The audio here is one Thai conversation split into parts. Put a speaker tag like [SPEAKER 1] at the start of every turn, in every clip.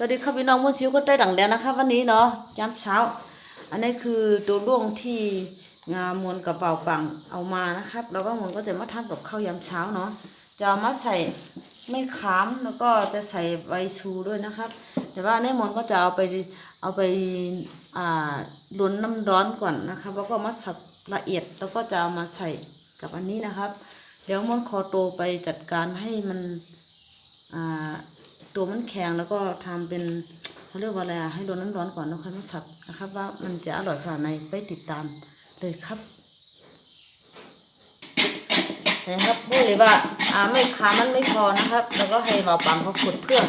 [SPEAKER 1] สวัสดีครับพี่น้องมุนชิวก็ได้ดังแล้วนะครับวันนี้เนาะย้ำเช้า อันนี้คือตัวร่วงที่งามวนกระเป๋าปังเอามานะครับ แล้วก็มวนก็จะมาทำกับข้าวยำเช้าเนาะจะมาใส่ไม่ขามแล้วก็จะใส่ใบชูด้วยนะครับ แต่ว่าในมวนก็จะเอาไปเอาไปอ่าล้นน้ำร้อนก่อนนะครับ แล้วก็มาสับละเอียดแล้วก็จะเอามาใส่กับอันนี้นะครับ เดี๋ยวมวนขอตัวไปจัดการให้มันอ่า ตัวมันแข็งแล้วก็ทำเป็นเขาเรียกว่าอะไรอะให้โดนน้ำร้อนก่อนแล้วค่อยมาสับนะครับ ว่ามันจะอร่อยขนาดไหนไปติดตามเลยครับนะครับพูดเลยว่าอ่าไม่ขามันไม่พอนะครับ แล้วก็ให้เบาปังเขาขุดเพื่อน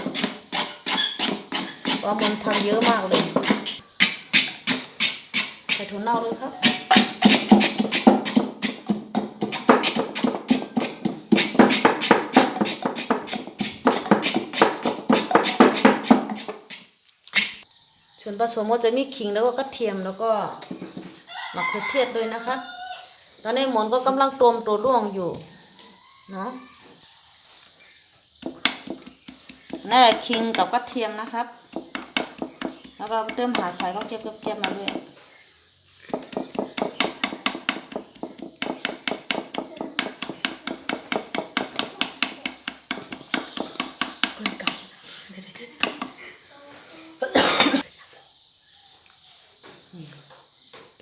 [SPEAKER 1] เพรามันทำเยอะมากเลยใส่ถั่วเน่าเลยครับ ส่วนผสมก็จะมีขิงแล้วก็กระเทียมแล้วก็มะเขือเทศด้วยนะคะ ตอนนี้หมอนก็กำลังต้มตัวร่วงอยู่เนาะนี่ขิงกับกระเทียมนะครับ แล้วก็เติมหาใส่ก็เก็บเก็บมาด้วย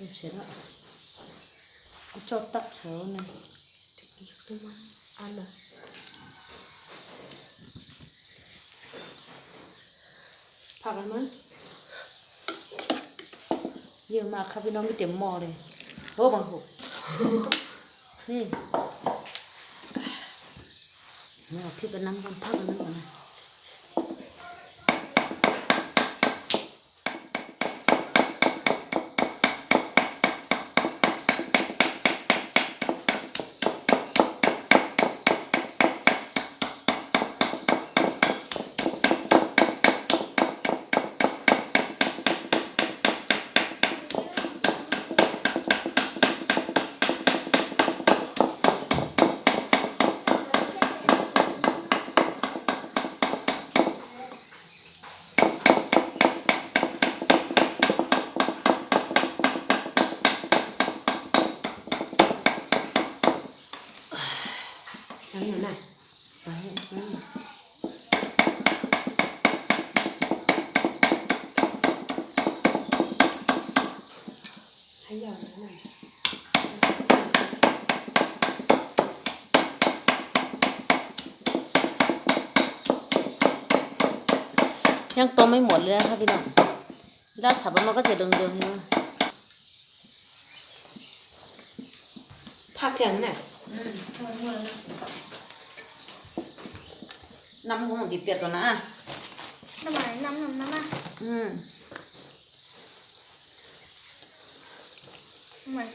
[SPEAKER 1] เติมเสร็จแล้วก็ชอบตักเช้าเนี่ย
[SPEAKER 2] Anna.
[SPEAKER 1] ผักอะไรมั้ยเยอะมากครับพี่น้องมีเต็มหม้อเลยโอ้บางหกนี่นี่เอาพริกกับน้ำกันผักกับน้ำกันนะ ยังต้มไม่หมดเลยนะครับพี่น้องแล้วสับแล้วมันก็จะเดืองๆใช่ไหม
[SPEAKER 2] Phát chẳng này.
[SPEAKER 1] น้ำของจีเปียกก่อนนะอะ
[SPEAKER 3] น้ำมันน้ำน้ำน้ำอะ
[SPEAKER 1] อืม
[SPEAKER 3] น้ำมัน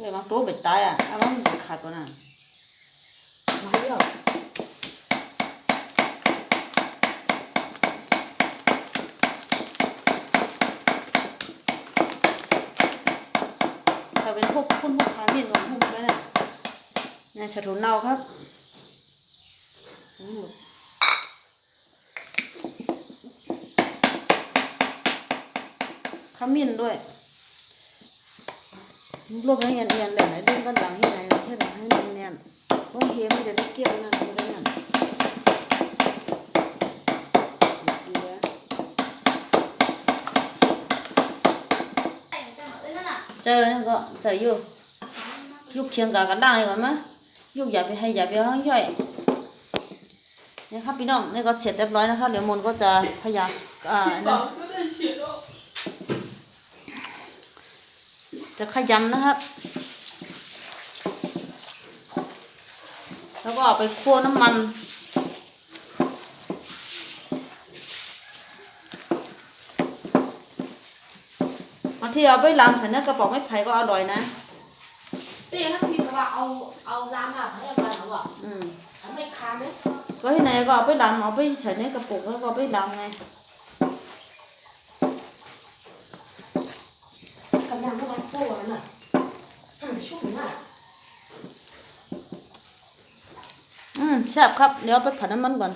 [SPEAKER 1] เดี๋ยวบางตัวเป็นตายอะเอามันขาดก่อนนะ
[SPEAKER 2] Quá giờ.
[SPEAKER 1] ถ้าเป็นพวกพุ่นพวกพามีดของพุ่นไปเนี่ย นี่ชะถุนเน่าครับใส่หมดขมิ้นด้วยรวบให้เอียนๆเลยไหนเรื่องบ้านหลังให้ไหนให้หลังให้เนียนๆเพราะเฮียไม่ได้เกี่ยวนั่นไม่ได้นั่นเกลือ
[SPEAKER 3] ไอ้จังเอ้ยนั่นอะ
[SPEAKER 1] เนั่นก็เจออยู่ยุกเคียงกับกระด้างก่อนมั้ย ยุกอย่าไปให้อย่าไปห้องย่อยนี่ครับพี่น้องนี่ก็เสร็จเรียบร้อยนะครับเดี๋ยวมนก็จะพยายามอ่าจะขยำนะครับ แล้วก็เอาไปคั่วน้ำมันบางทีเอาไปลำใส่เนื้อกระป๋องไม้ไผ่ก็อร่อยนะ
[SPEAKER 2] ว่เอาเอาลามาเพื่อนาแล้ว
[SPEAKER 1] ออืม
[SPEAKER 2] ไม่ค้าไหม
[SPEAKER 1] ก็ให้ไหนก็เอาไปดำเอาไปใส่ในกระปุกแล้วก็ไปดำไงกำลัง
[SPEAKER 2] ก็มันโป้น่ะชุ่มมา
[SPEAKER 1] กอืมแซ่บครับ เดี๋ยวไปผัดน้ำมันก่อน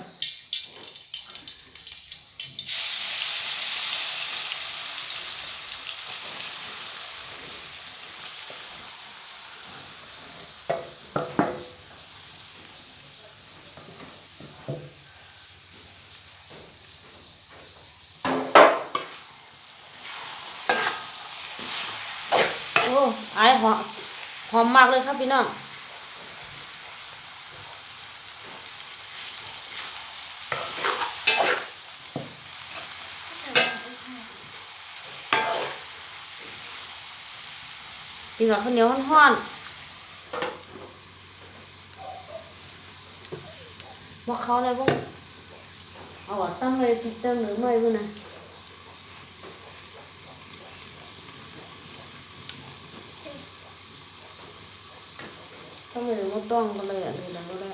[SPEAKER 1] อ้ไอายหอมหอมมากเลยครับพี่น้องกินกับข้าวเหนียวห้อนๆว่าเขาเลยพวกเอาตั้งเลยติดตั้งหรือไม่พวกนะ ตั้งเลยหรือว่าต้องก็เลยอะเลยแล้วก็ได้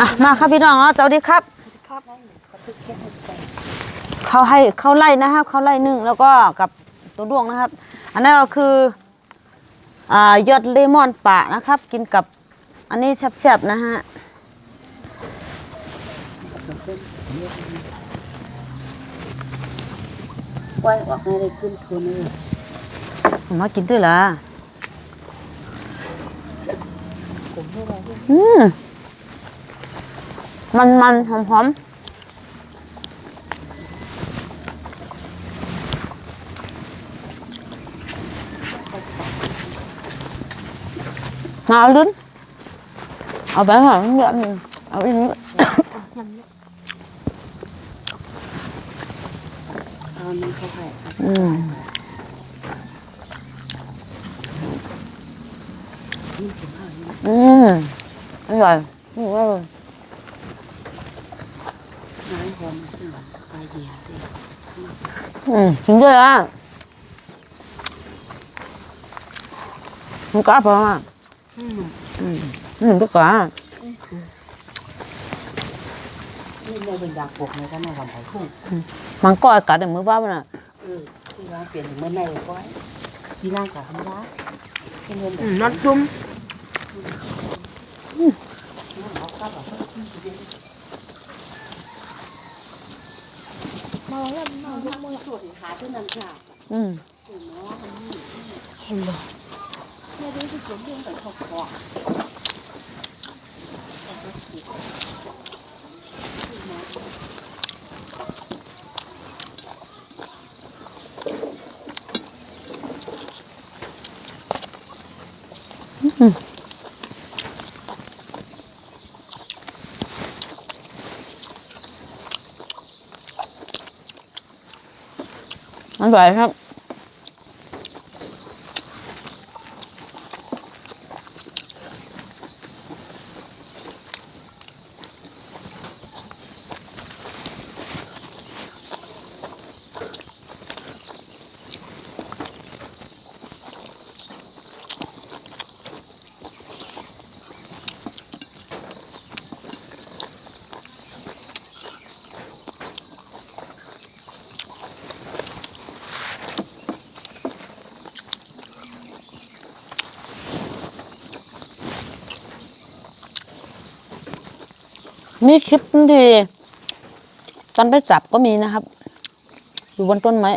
[SPEAKER 1] อะมาครับพี่น้องเนาะเจ้าดีครับ เขาให้เขาไล่นะครับ เขาไล่นึ่งแล้วก็กับตัวด้วงนะครับ อันนั้นก็คืออ่ายอดเลมอนป่านะครับ กินกับันนี้แฉบๆนะฮะไว้ออกให้ได้ขึ้นทุนเลผมมากินด้วยล่ะอืมมันมันหอมหอม
[SPEAKER 2] มา
[SPEAKER 1] ลุ้
[SPEAKER 2] น ở bé hả ở bên ừ. ừ. rồi rồi ừ chính
[SPEAKER 1] rồi á không có phải không ừ. ừ. อืมก็กล้
[SPEAKER 2] นี่เลยเป็ดาบปกในก็ไม่ทำไปพุ่ง
[SPEAKER 1] มันก็อากาศเดี๋ยวมือว่ามันอะ
[SPEAKER 2] ที่ร้านเปลี่ยนเมื่อไหร่ก็ที่ร่างกัยทำร้านเงินน็อตทุ่ม
[SPEAKER 3] มาแล้วมาแล้ว
[SPEAKER 2] มือสวยขาที่นำฉาก
[SPEAKER 1] อืม
[SPEAKER 2] เห็นบ่ไม่ได้ที่ผเรื่องแต่ขอบคอ
[SPEAKER 1] อร่อยครับ มีคลิปที่ตอนไปจับก็มีนะครับ อยู่บนต้นไม้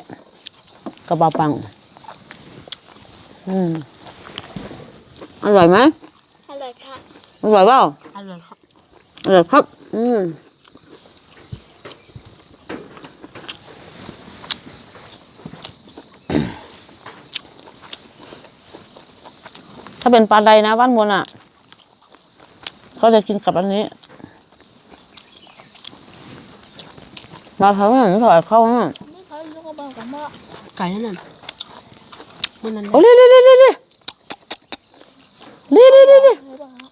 [SPEAKER 1] กระเป๋าปัง อืม อร่อยไหม
[SPEAKER 3] อร่อยค่ะ
[SPEAKER 1] อร่อยเปล่า
[SPEAKER 2] อร่อยครับ
[SPEAKER 1] อร่อยครับ อืมถ้าเป็นปลาใดนะบ้านมนอะเขาจะกินกับอันนี้ ปลาเขาไม่ถอยเข้าอะ
[SPEAKER 3] นี่เขาลูกกระบอกกับหม้อ
[SPEAKER 2] ไก่นั่นน่ะมันนั่น
[SPEAKER 1] โอ้เรีเรีเรีเรีเรีเรีเรีเรีเรี
[SPEAKER 3] ไม่บอกนะ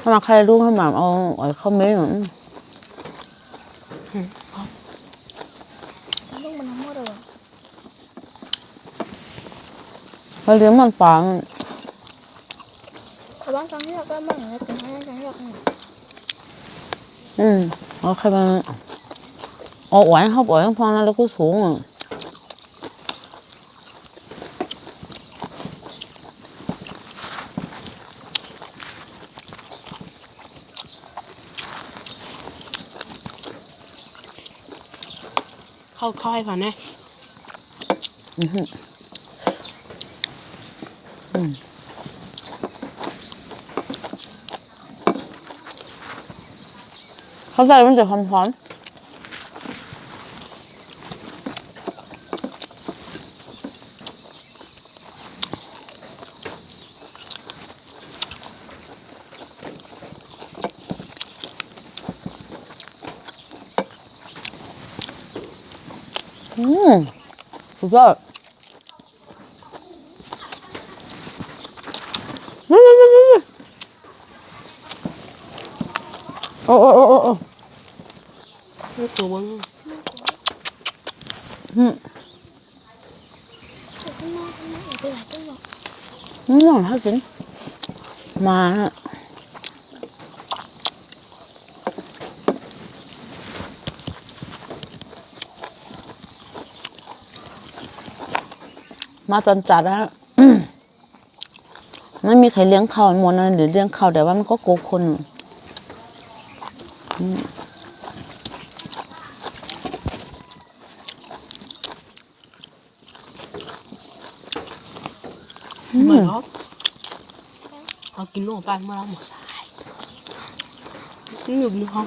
[SPEAKER 1] ถ้ามาใครรู้ให้หมาเอาไอ้ข้าวเม้งอะ
[SPEAKER 3] ลูกมันทั้งหมดเลย
[SPEAKER 1] เขาเลี้ยงมันปลา
[SPEAKER 3] ขบ้านจังที่อยากได้บ้างนะเป็นให้จังที่อยากหนึ่ง
[SPEAKER 1] อืมเอาแค่มันเอาไว้เขาปล่อยให้พอนะแล้วก็สูงอะ
[SPEAKER 2] เข้าค่อยผ่านนะ
[SPEAKER 1] อือหืออืม เขาใส่มันจะหอมๆอืมสุดยอด โอ้โอ้โอ้โอ้โอ้
[SPEAKER 2] นี่ตัวเบิ้ง
[SPEAKER 1] อืม
[SPEAKER 3] ข้างนอกข้างนอกอย่าไปไหนก็บอก
[SPEAKER 1] อืมให้กินมาฮะมาจนจัดแล้วฮะอื มไม่มีใครเลี้ยงข้าวหมดนะหรือเลี้ยงข้าวแต่ว่ามันก็โกงคนอืม
[SPEAKER 2] เหมือนเขาเขากินลงไปเมื่อเราหมดสายนี่อยู่ในห้อง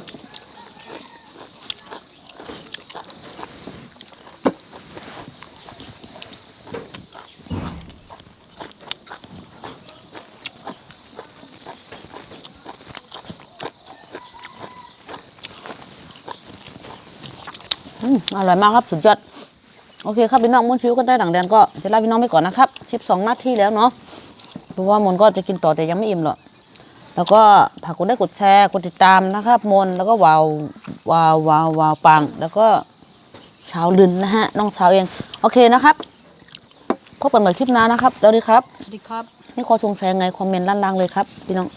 [SPEAKER 1] อืมอร่อยมากครับสุดยอดโอเคครับพี่น้องมุนชิวก็ได้ดังแดนก็จะลาพี่น้องไปก่อนนะครับสิบสองนาทีแล้วเนาะเพราะว่ามนก็จะกินต่อแต่ยังไม่อิ่มหรอกแล้วก็ฝากกดได้กดแชร์กดติดตามนะครับ มนแล้วก็วาววาววาววาวปัง แล้วก็สาวลืนนะฮะน้องสาวเองโอเคนะครับพบกันใหม่คลิปหน้านะครับสวัสดีครับ
[SPEAKER 2] สวัสดีครับ
[SPEAKER 1] นี่ขอสงสัยยังไงคอมเมนต์ล่างๆเลยครับพี่น้อง